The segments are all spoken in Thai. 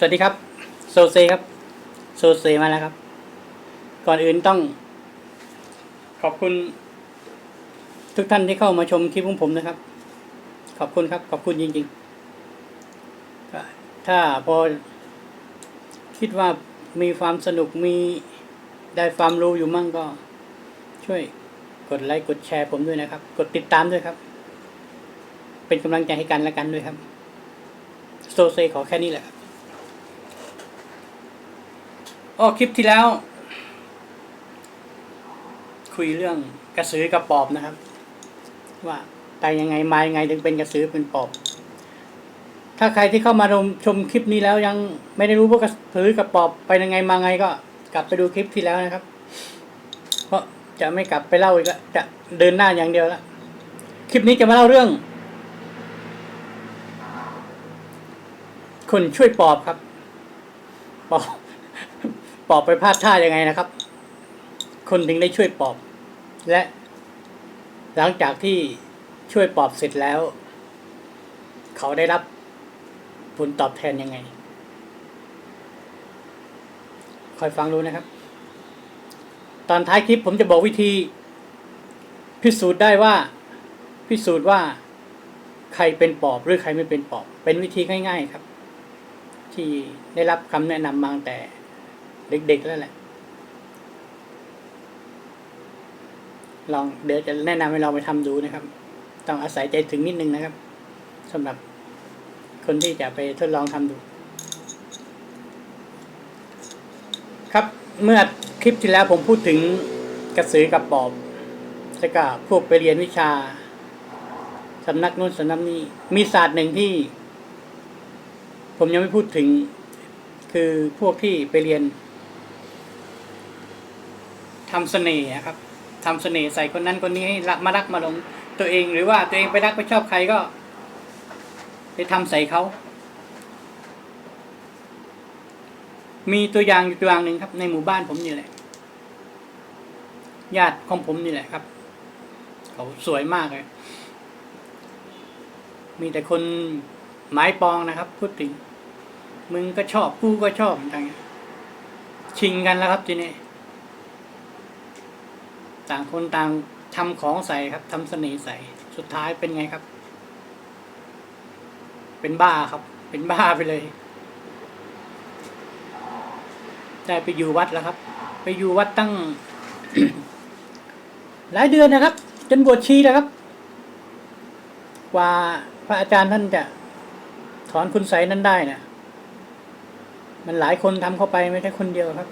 สวัสดีครับ โซเซครับ โซเซมาแล้วครับ ก่อนอื่นต้อง ขอบคุณ ทุกท่านที่เข้ามาชมคลิปของผมนะครับ ขอบคุณครับ ขอบคุณจริงๆถ้าพอ คิดว่ามีความสนุกมีได้ความรู้อยู่มั่งก็ ช่วยกดไลค์กดแชร์ผมด้วยนะครับ กดติดตามด้วยครับ เป็นกำลังใจให้กันและกันด้วยครับ โซเซขอแค่นี้แหละครับ อ้อคลิปที่แล้ว คุยเรื่องกระสือกับปอบนะครับ ว่าตายยังไงมายังไงถึงเป็นกระสือเป็นปอบ ถ้าใครที่เข้ามาชมชมคลิปนี้แล้วยังไม่ได้รู้ว่ากระสือกับปอบไปยังไงมาไงก็ กลับไปดูคลิปที่แล้วนะครับ เพราะจะไม่กลับไปเล่าอีกแล้วจะเดินหน้าอย่างเดียวแล้วคลิปนี้จะมาเล่าเรื่อง คนช่วยปอบครับปอบ ปอบไปพลาดท่ายังไงนะครับ คนถึงได้ช่วยปอบ และ หลังจากที่ช่วยปอบเสร็จแล้ว เขาได้รับผลตอบแทนยังไง คอยฟังดูนะครับ ตอนท้ายคลิปผมจะบอกวิธี พิสูจน์ได้ว่า พิสูจน์ว่าใครเป็นปอบหรือใครไม่เป็นปอบ เป็นวิธีง่าย ๆครับ ที่ได้รับคำแนะนำมางแต่ เด็กๆแล้วแหละ ลองเดี๋ยวจะแนะนำให้เราไปทำดูนะครับ ต้องอาศัยใจถึงนิดนึงนะครับสำหรับคนที่จะไปทดลองทำดู ครับเมื่อคลิปที่แล้วผมพูดถึงกระสือกับปอบแล้วก็พวกไปเรียนวิชาสำนักนู้นสำนักนี้ มีศาสตร์หนึ่งที่ ผมยังไม่พูดถึง คือพวกที่ไปเรียน ทำเสน่ห์อะครับทำเสน่ห์ใส่คนนั้นคนนี้ให้รักมารักมาหลงตัวเองหรือว่าตัวเองไปรักไปชอบใครก็ ไปทำใส่เขา มีตัวอย่างอยู่ตัวอย่างหนึ่งครับ ในหมู่บ้านผมนี่แหละ ญาติของผมนี่แหละครับ เขาสวยมากเลย มีแต่คนหมายปองนะครับ พูดถึง มึงก็ชอบกูก็ชอบต่างชิงกันแล้วครับทีนี้ ต่างคนต่างทำของใส่ครับทำเสน่ห์ใส่สุดท้ายเป็นไงครับ เป็นบ้าครับ เป็นบ้าไปเลย ได้ไปอยู่วัดแล้วครับ ไปอยู่วัดตั้ง หลายเดือนนะครับ จนบวชชีแล้วครับ กว่าพระอาจารย์ท่านจะถอนคุณใสยนั้นได้นะมันหลายคนทำเข้าไปไม่ใช่คนเดียวครับ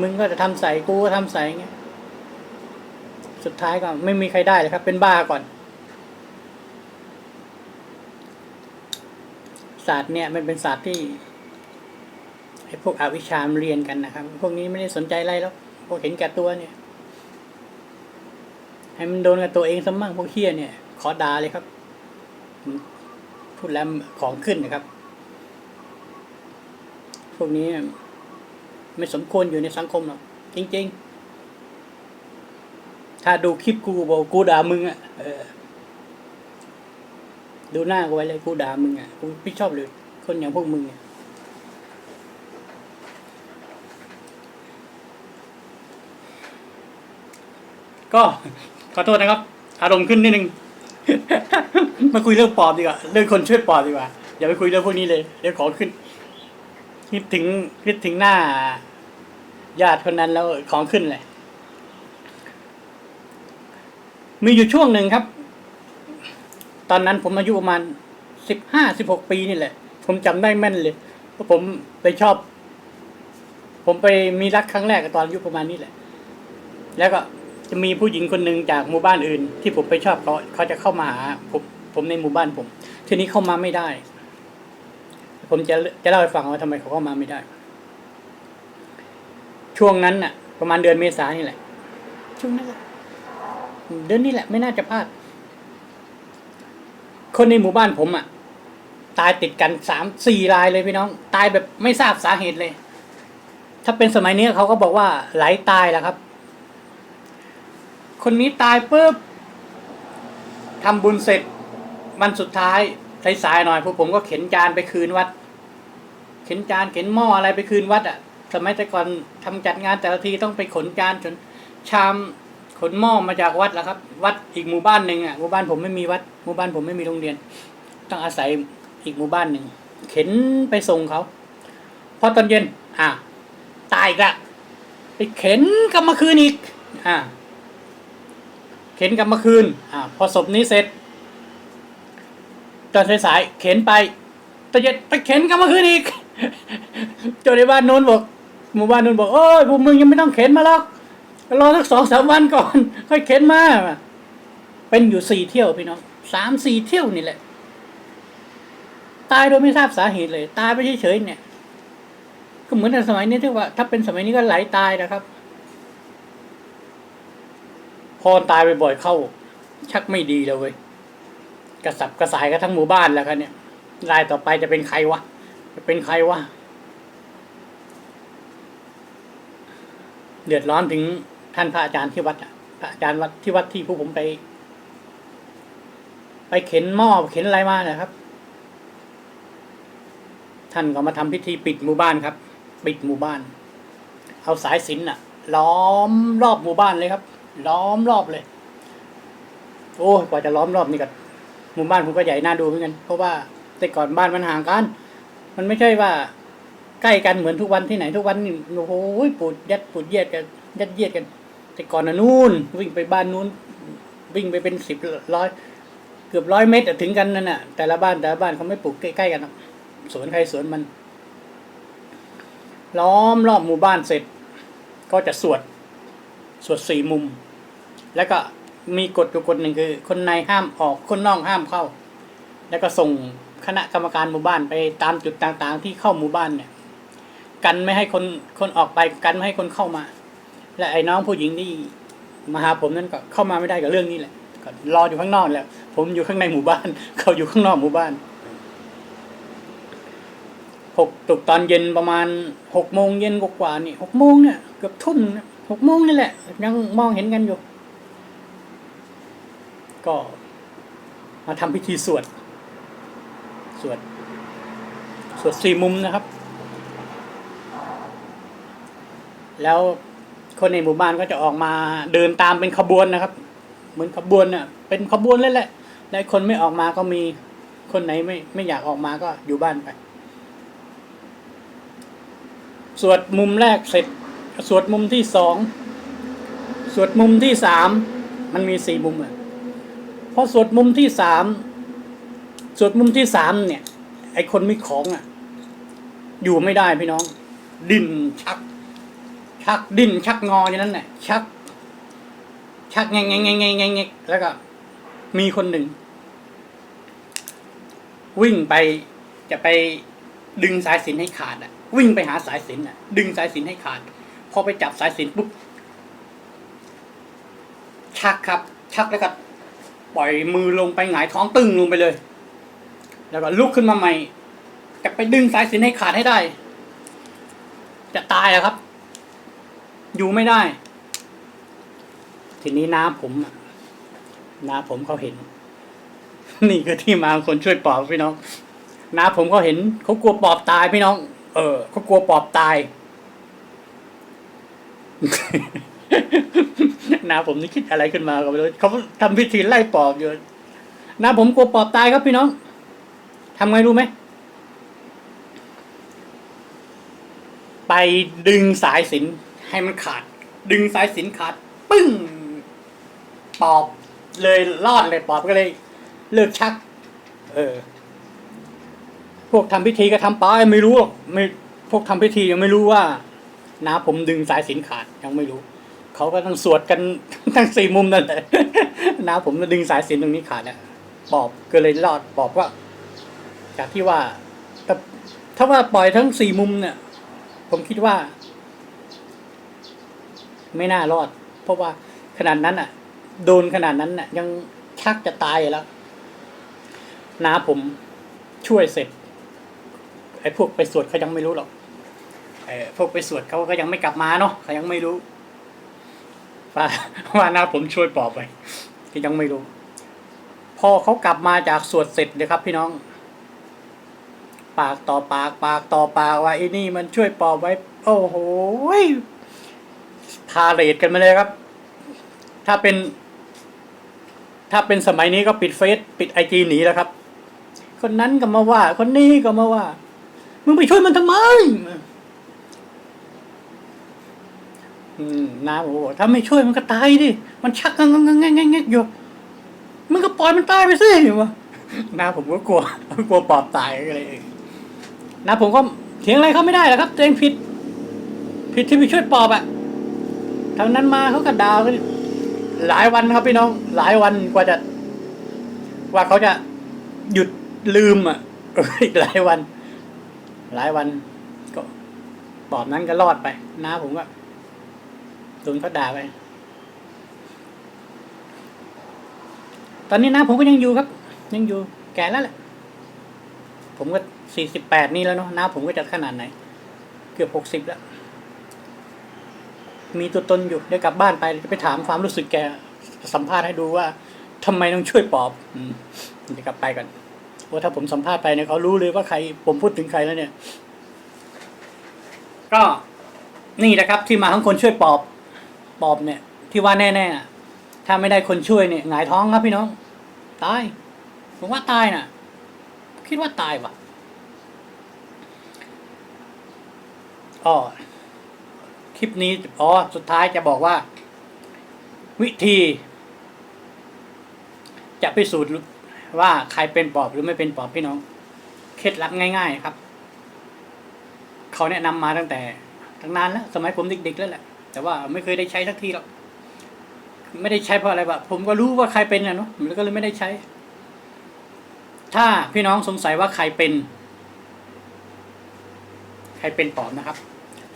มึงก็จะทำใส่กูก็ทำใส่เงี้ย สุดท้ายก็ไม่มีใครได้เลยครับ เป็นบ้าก่อน ศาสตร์เนี่ยมันเป็นศาสตร์ที่ไอ้พวกอวิชามเรียนกันนะครับ พวกนี้ไม่ได้สนใจอะไรแล้วพวกเห็นแก่ตัวเนี่ย ให้มันโดนกับตัวเองซะมั่งพวกเฮี้ยเนี่ย ขอด่าเลยครับ พูดแล้วของขึ้นนะครับ พวกนี้ไม่สมควรอยู่ในสังคมหรอกจริง ๆ ถ้าดูคลิปกูบอกกูด่ามึงอะดูหน้ากูไว้เลยกูด่ามึงอะกูไม่ชอบเลยคนอย่างพวกมึงอะก็ขอโทษนะครับ อารมณ์ขึ้นนิดนึง มาคุยเรื่องปอบดีกว่าเรื่องคนช่วยปอบดีกว่าอย่าไปคุยเรื่องพวกนี้เลยเดี๋ยวขอขึ้น คิดถึงคิดถึงหน้า ญาติคนนั้นแล้วของขึ้นเลย มีอยู่ช่วงหนึ่งครับ ตอนนั้นผมอายุประมาณสิบห้าสิบหกปีนี่แหละ ผมจำได้แม่นเลยเพราะผมไปชอบ ผมไปมีรักครั้งแรกตอนอายุประมาณนี้แหละ แล้วก็จะมีผู้หญิงคนหนึ่งจากหมู่บ้านอื่น ที่ผมไปชอบเขาเขาจะเข้ามาหาผมผมในหมู่บ้านผม ทีนี้เข้ามาไม่ได้ ผมจะจะเล่าให้ฟังว่าทำไมเขาเข้ามาไม่ได้ ช่วงนั้นน่ะ ประมาณเดือนเมษายนนี่แหละ ช่วงนั้นแหละ เดือนนี้แหละไม่น่าจะพลาด คนในหมู่บ้านผมอะ ตายติดกันสามสี่รายเลยพี่น้อง ตายแบบไม่ทราบสาเหตุเลย ถ้าเป็นสมัยนี้เขาก็บอกว่าไหลาตายแล้วครับ คนนี้ตายปุ๊บทำบุญเสร็จวันสุดท้ายสายๆหน่อยพวกผมก็เข็นจานไปคืนวัด เข็นจานเข็นหม้ออะไรไปคืนวัดอะสมัยแต่ก่อนทำจัดงานแต่ละทีต้องไปขนจานจนชาม ขนหม้อมาจากวัดแล้วครับ วัดอีกหมู่บ้านหนึ่งอะหมู่บ้านผมไม่มีวัดหมู่บ้านผมไม่มีโรงเรียน ต้องอาศัยอีกหมู่บ้านหนึ่งเข็นไปส่งเขาพอตอนเย็น อะตายอีกละไปเข็นกลับมาคืนอีกอะเข็นกลับมาคืนอะพอศพนี้เสร็จตอนสายๆเข็นไปตอนเย็นไปเข็นกลับมาคืนอีกเจ้าในบ้านโน้นบอกหมู่บ้านโน้นบอกโอ้ยพวกมึงยังไม่ต้องเข็นมาหรอก รอสักสองสามวันก่อน ค่อยเข็นมาเป็นอยู่สี่เที่ยวพี่น้องสามสี่เที่ยวนี่แหละ ตายโดยไม่ทราบสาเหตุเลย ตายไปเฉยๆเนี่ย ก็เหมือนในสมัยนี้ที่ว่า ถ้าเป็นสมัยนี้ก็ไหลตายนะครับ พอตายไปบ่อยเข้า ชักไม่ดีแล้วเว้ยกระสับกระสายกันทั้งหมู่บ้านแล้วครับเนี่ยรายต่อไปจะเป็นใครวะจะเป็นใครวะเดือดร้อนถึง ท่านพระอาจารย์ที่วัดอะพระอาจารย์วัดที่วัดที่ผู้ผมไป ไปเข็นหม้อเข็นอะไรมาเนะครับ ท่านก็มาทำพิธีปิดหมู่บ้านครับ ปิดหมู่บ้าน เอาสายสิญจนอะล้อมรอบหมู่บ้านเลยครับ ล้อมรอบเลย โอ้ยกว่าจะล้อมรอบนี่ก็หมู่บ้านผมก็ใหญ่น่าดูเหมือนกัน เพราะว่าแต่ก่อนบ้านมันห่างกัน มันไม่ใช่ว่าใกล้กันเหมือนทุกวันที่ไหนทุกวันนี่โอ้โหปูดยัดปูดเยียดกันยัดเยียดกัน แต่ก่อนนะนู่นวิ่งไปบ้านนู้น วิ่งไปเป็นสิบร้อยเกือบร้อยเมตรถึงกันนั่นน่ะ แต่ละบ้านแต่ละบ้านเขาไม่ปลูกใกล้ๆกันสวนใครสวนมัน ล้อมรอบหมู่บ้านเสร็จ ก็จะสวด สวดสี่มุม แล้วก็มีกฎอยู่กฎหนึ่งคือ คนในห้ามออกคนนอกห้ามเข้า แล้วก็ส่งคณะกรรมการหมู่บ้านไปตามจุดต่างๆ ที่เข้าหมู่บ้านเนี่ย กันไม่ให้คนคนออกไปกันไม่ให้คนเข้ามา และไอ้น้องผู้หญิงที่มาหาผมนั้นก็เข้ามาไม่ได้กับเรื่องนี้แหละก็รออยู่ข้างนอกแหละผมอยู่ข้างในหมู่บ้าน เขาอยู่ข้างนอกหมู่บ้านหกตกตอนเย็นประมาณหกโมงเย็นกว่าๆนี่หกโมงเนี่ยเกือบทุ่มหกโมงนี่แหละ ยังมองเห็นกันอยู่ ก็มาทำพิธีสวด สวด สวดสี่มุมนะครับ แล้ว คนในหมู่บ้านก็จะออกมาเดินตามเป็นขบวนนะครับ เหมือนขบวนน่ะเป็นขบวนเลยแหละและคนไม่ออกมาก็มีคนไหนไม่ไม่อยากออกมาก็อยู่บ้านไป สวดมุมแรกเสร็จ สวดมุมที่สองสวดมุมที่สามมันมีสี่มุมอะพอสวดมุมที่สามสวดมุมที่สามเนี่ย ไอคนไมีของอะ อยู่ไม่ได้พี่น้อง ดินชัก ชักดิ้นชักงออย่างนั้นแหละชัก ชักแงงแงงแงงแงงแล้วก็ มีคนหนึ่ง วิ่งไปจะไปดึงสายสินให้ขาดอะ วิ่งไปหาสายสินอะ ดึงสายสินให้ขาด พอไปจับสายสินปุ๊บชักครับ ชักแล้วก็ปล่อยมือลงไปหงายท้องตึงลงไปเลย แล้วก็ลุกขึ้นมาใหม่จะไปดึงสายสินให้ขาดให้ได้ จะตายอะครับ อยู่ไม่ได้ ทีนี้น้าผมน้าผมเขาเห็น นี่คือที่มาคนช่วยปอบพี่น้องน้าผมเขาเห็นเขากลัวปอบตายพี่น้อง เออเขากลัวปอบตายน้าผมนี่คิดอะไรขึ้นมาก็ไม่รู้เขาทำพิธีไล่ปอบอยู่น้าผมกลัวปอบตายครับพี่น้องทำไงรู้ไหมไปดึงสายสิน ให้มันขาด ดึงสายสินขาด ปึ้ง ปอบเลยรอดเลยปอบก็เลย เลิกชัก เออ พวกทำพิธีก็ทำไปไม่รู้หรอกไม่พวกทำพิธียังไม่รู้ว่าน้าผมดึงสายสินขาดยังไม่รู้เขาก็ต้องสวดกันทั้งสี่มุมนั่นแหละน้าผมดึงสายสินตรงนี้ขาดเนี่ยปอบก็เลยรอดปอบว่า จากที่ว่าถ้าถ้าว่าปล่อยทั้งสี่มุมเนี่ย ผมคิดว่า ไม่น่ารอด เพราะว่าขนาดนั้นอะ โดนขนาดนั้นน่ะ ยังชักจะตายแล้วน้าผมช่วยเสร็จไอ้พวกไปสวดเขายังไม่รู้หรอกไอ้พวกไปสวดเขาก็ยังไม่กลับมาเนาะเขายังไม่รู้ว่าว่าน้าผมช่วยปอบไปก็ยังไม่รู้ พอเขากลับมาจากสวดเสร็จเลยครับ พี่น้อง ปากต่อปาก ปากต่อปากว่าไอ้นี่มันช่วยปอบไว้ โอ้โห พาเรดกันมาเลยครับ ถ้าเป็น ถ้าเป็นสมัยนี้ก็ปิดเฟซปิดไอจีหนีแล้วครับ คนนั้นก็มาว่า คนนี้ก็มาว่า มึงไปช่วยมันทำไมอืมน้าผมบอกถ้าไม่ช่วยมันก็ตายดิ มันชักงังงังงังงังงังอยู่มึงก็ปล่อยมันตายไปสิวะน้าผมก็กลัว กลัวปอบตายก็เลยน้าผมก็เถียงอะไรเขาไม่ได้หรอกครับตัวเองผิด ผิดที่ไปช่วยปอบอะ ทางนั้นมาเขาก็ด่ากันหลายวันครับพี่น้อง หลายวันกว่าจะ ว่าเขาจะหยุดลืมอะอีกหลายวัน หลายวัน ก็ปอบนั้นก็รอดไปน้าผมก็โดนเขาด่าไป ตอนนี้น้าผมก็ยังอยู่ครับ ยังอยู่ แก่แล้วแหละ ผมก็สี่สิบแปดนี่แล้วเนาะน้าผมก็จะขนาดไหน เกือบหกสิบแล้ว มีตัวตนอยู่เดี๋ยวกลับบ้านไปจะไปถามความรู้สึกแกสัมภาษณ์ให้ดูว่าทำไมต้องช่วยปอบอืมเดี๋ยวกลับไปกันว่าถ้าผมสัมภาษณ์ไปเนี่ยเขารู้เลยว่าใคร ผมพูดถึงใครแล้วเนี่ย ก็นี่แหละครับ ที่มาของคนช่วยปอบ ปอบเนี่ย ที่ว่าแน่ๆน่ะถ้าไม่ได้คนช่วยเนี่ยหงายท้องครับพี่น้อง ตาย ผมว่าตายน่ะ คิดว่าตายว่ะอ๋อค ลิปนี้อ๋อสุดท้ายจะบอกว่า วิธี จะพิสูจน์ว่าใครเป็นปอบหรือไม่เป็นปอบพี่น้อง เคล็ดลับง่าย ๆ ครับ เขาแนะนำมาตั้งแต่ตั้งนานแล้ว สมัยผมเด็กๆแล้วแหละ แต่ว่าไม่เคยได้ใช้สักทีหรอกไม่ได้ใช้เพราะอะไรวะผมก็รู้ว่าใครเป็นนะเนาะผมก็เลยไม่ได้ใช้ ถ้าพี่น้องสงสัยว่าใครเป็น ใครเป็นปอบนะครับ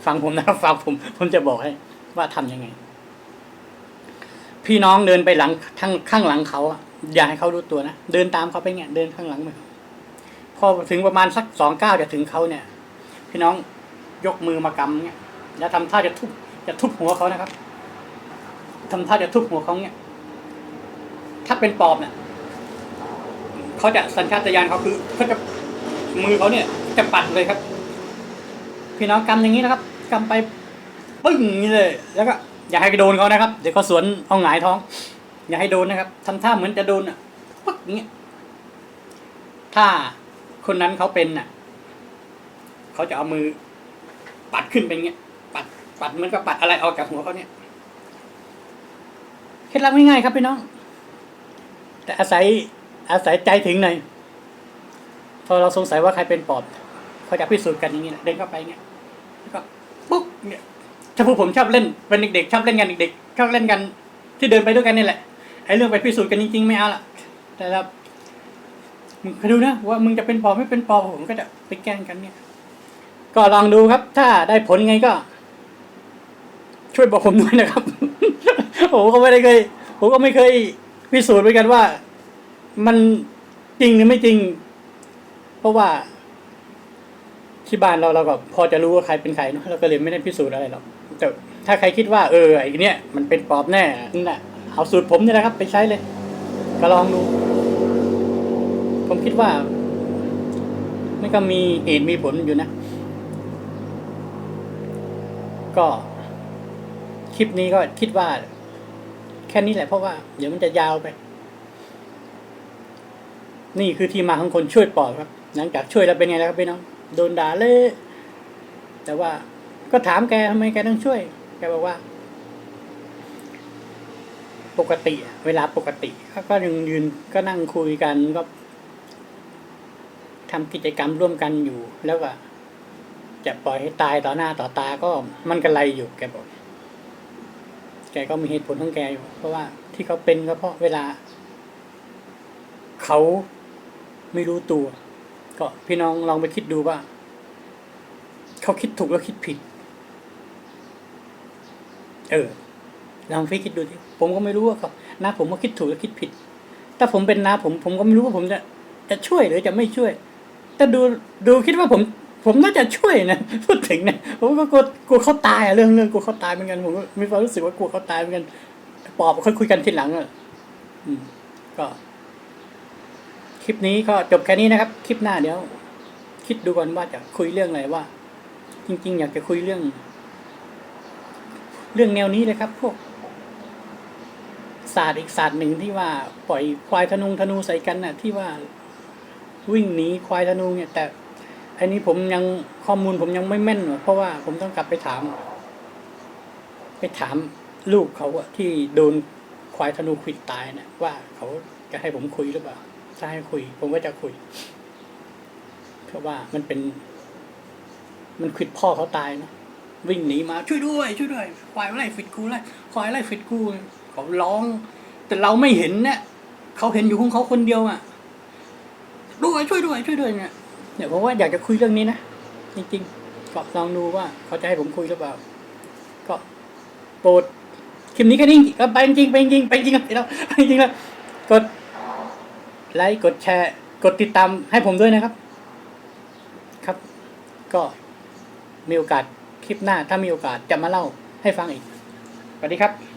ฟังผมนะครับฟังผม ผมจะบอกให้ ว่าทำยังไง พี่น้องเดินไปหลังทางข้างหลังเขาอะอย่าให้เขารู้ตัวนะเดินตามเขาไปเงี้ยเดินข้างหลังไปพอถึงประมาณสักสองเก้าจะถึงเขาเนี่ย พี่น้องยกมือมากำเงี้ยแล้วทำท่าจะทุบจะทุบหัวเขานะครับทำท่าจะทุบหัวเขาเงี้ยถ้าเป็นปอบเนี่ยเขาจะสัญชาตญาณเขาคือเขาจะมือเขาเนี่ยจะปัดเลยครับ พี่น้องกำอย่างนี้นะครับกำไปปึ้งนี้เลย แล้วก็อย่าให้โดนเขานะครับ เดี๋ยวเขาสวนเอาหงายท้อง อย่าให้โดนนะครับทำท่าเหมือนจะโดนอะปึ๊กอย่างเงี้ยถ้าคนนั้นเขาเป็นน่ะเขาจะเอามือ ปัดขึ้นไปอย่างเงี้ย ปัดปัดเหมือนกับปัดอะไรออกจากหัวเขาเนี่ยเคล็ดลับง่ายๆครับพี่น้อง แต่อาศัยอาศัยใจถึงหน่อยพอเราสงสัยว่าใครเป็นปอบเขาจะพิสูจน์กันอย่างนี้แหละเดินเข้าไปเงี้ย เนี่ยถ้าพวกผมชอบเล่นเป็นเด็กๆชอบเล่นกันเด็กๆชอบเล่นกัน ที่เดินไปด้วยกันนี่แหละไอ้เรื่องไปพิสูจน์กันจริงๆไม่เอาละแต่ละมึงดูนะว่ามึงจะเป็นปอบไม่เป็นปอบผมก็จะไปแกล้งกันเนี่ย ก็ลองดูครับ ถ้าได้ผลไงก็ ช่วยบอกผมด้วยนะครับผมก็ไม่ได้เคยผมก็ไม่เคยพิสูจน์เหมือนกันว่า มันจริงหรือไม่จริง เพราะว่า ที่บ้านเราเราก็พอจะรู้ว่าใครเป็นใครเนอะเราก็เลยไม่ได้พิสูจน์อะไรหรอกแต่ถ้าใครคิดว่าเออไอ้เนี้ยมันเป็นปอบแน่นั่นแหละเอาสูตรผมนี่แหละครับ ไปใช้เลย ก็ลองดู ผมคิดว่ามันก็มีเหตุมีผลอยู่นะ ก็ คลิปนี้ก็คิดว่า แค่นี้แหละเพราะว่า เดี๋ยวมันจะยาวไป นี่คือที่มาของคนช่วยปอบครับ หลังจากช่วยแล้วเป็นไงแล้วครับพี่น้อง โดนด่าเลยแต่ว่าก็ถามแกทำไมแกต้องช่วย แกบอกว่า ปกติ เวลาปกติเขาก็ยังยืนก็นั่งคุยกันก็ทำกิจกรรมร่วมกันอยู่ แล้วก็จะปล่อยให้ตายต่อหน้าต่อตาก็มันกันไรอยู่แกบอก แกก็มีเหตุผลของแกอยู่ เพราะว่าที่เขาเป็นก็เพราะเวลา เขาไม่รู้ตัว ก็พี่น้องลองไปคิดดูว่า เขาคิดถูกแล้วคิดผิด เออลองไปคิดดูดิผมก็ไม่รู้ว่าเขาน้าผมก็คิดถูกแล้วคิดผิด ถ้าผมเป็นน้าผมผมก็ไม่รู้ว่าผมจะจะช่วยหรือจะไม่ช่วย แต่ดูดูคิดว่าผม ผมน่าจะช่วยนะพูดถึงนะผมก็กลัวกลัวเขาตายอะเรื่องเรื่องกลัวเขาตายเหมือนกันผมก็มีความรู้สึกว่ากลัวเขาตายเหมือนกันปอบค่อยคุยกันทีหลังอะอืมก็ ลิปนี้ก็จบแค่นี้นะครับ คลิปหน้าเดี๋ยว คิดดูก่อนว่าจะคุยเรื่องอะไรว่า จริง ๆ อยากจะคุยเรื่อง เรื่องแนวนี้เลยครับ พวกศาสตร์อีกศาสตร์หนึ่งที่ว่าปล่อยควายธนูธนูใส่กันน่ะ ที่ว่าวิ่งหนีควายธนูเนี่ย แต่อันนี้ผมยังข้อมูลผมยังไม่แม่นเพราะว่าผมต้องกลับไปถาม ไปถามลูกเขาอะที่โดนควายธนูขิดตายเนี่ยว่าเขาจะให้ผมคุยหรือเปล่า ถ้าให้คุย ผมก็จะคุย เพราะว่ามันเป็น มันขิดพ่อเขาตายนะวิ่งหนีมาช่วยด้วย ช่วยด้วยควายไล่ขวิดกูไล่ควายไล่ขวิดกูเขาร้อง แต่เราไม่เห็นเนี่ยเขาเห็นอยู่ของเขาคนเดียวอะด้วยช่วยด้วยช่วยด้วยเนี่ยเนี่ยผมว่าอยากจะคุยเรื่องนี้นะจริงๆก็ลองดูว่า เขาจะให้ผมคุยหรือเปล่า ก็โปรดคลิปนี้แค่นี้ก็ไปจริงไปจริงไปจริงๆครับเดี๋ยวไปจริงแล้วกด ไลค์ กดแชร์ กดติดตามให้ผมด้วยนะครับ ครับ ก็มีโอกาสคลิปหน้าถ้ามีโอกาสจะมาเล่าให้ฟังอีกสวัสดีครับ